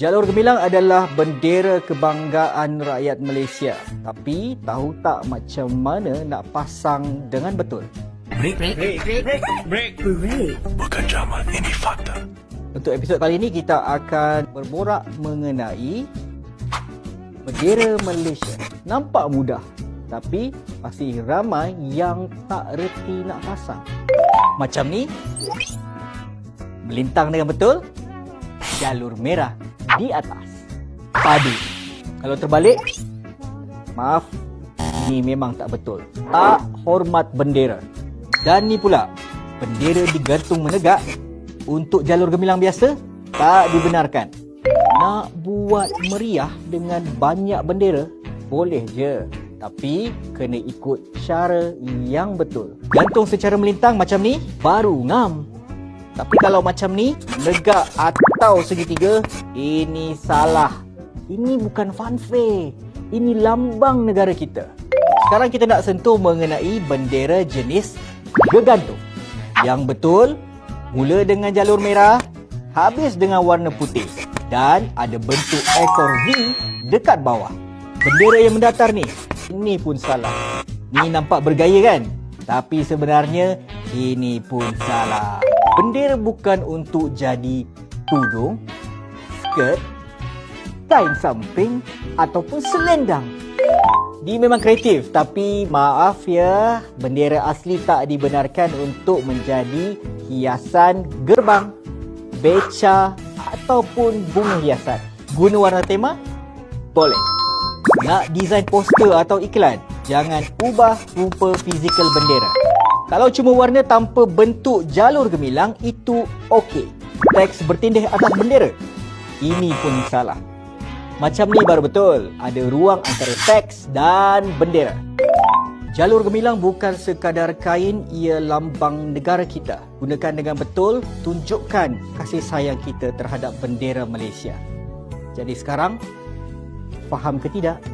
Jalur gemilang adalah bendera kebanggaan rakyat Malaysia. Tapi tahu tak macam mana nak pasang dengan betul? Break, break, break, break, break, break. Bukan zaman, ini fakta. Untuk episod kali ini kita akan berborak mengenai bendera Malaysia. Nampak mudah tapi pasti ramai yang tak reti nak pasang. Macam ni melintang dengan betul jalur merah di atas. Padu. Kalau terbalik maaf ini memang tak betul. Tak hormat bendera. Dan ni pula bendera digantung menegak untuk jalur gemilang biasa tak dibenarkan. Nak buat meriah dengan banyak bendera boleh je. Tapi kena ikut cara yang betul. Gantung secara melintang macam ni baru ngam. Tapi kalau macam ni negak atau segitiga ini salah. Ini bukan fanfare. Ini lambang negara kita. Sekarang kita nak sentuh mengenai bendera jenis gegantung. Yang betul Mula dengan jalur merah, habis dengan warna putih dan ada bentuk ekor V dekat bawah. Bendera yang mendatar ni, ini pun salah. Ni nampak bergaya kan? Tapi sebenarnya ini pun salah. Bendera bukan untuk jadi tudung, skirt, kain samping ataupun selendang. Dia memang kreatif tapi maaf ya, bendera asli tak dibenarkan untuk menjadi hiasan gerbang, beca ataupun bunga hiasan. Guna warna tema? Boleh. Nak design poster atau iklan? Jangan ubah rupa fizikal bendera. Kalau cuma warna tanpa bentuk jalur gemilang, itu okey. Teks bertindih atas bendera? Ini pun salah. Macam ni baru betul. Ada ruang antara teks dan bendera. Jalur gemilang bukan sekadar kain, ia lambang negara kita. Gunakan dengan betul, tunjukkan kasih sayang kita terhadap bendera Malaysia. Jadi sekarang, faham ke tidak?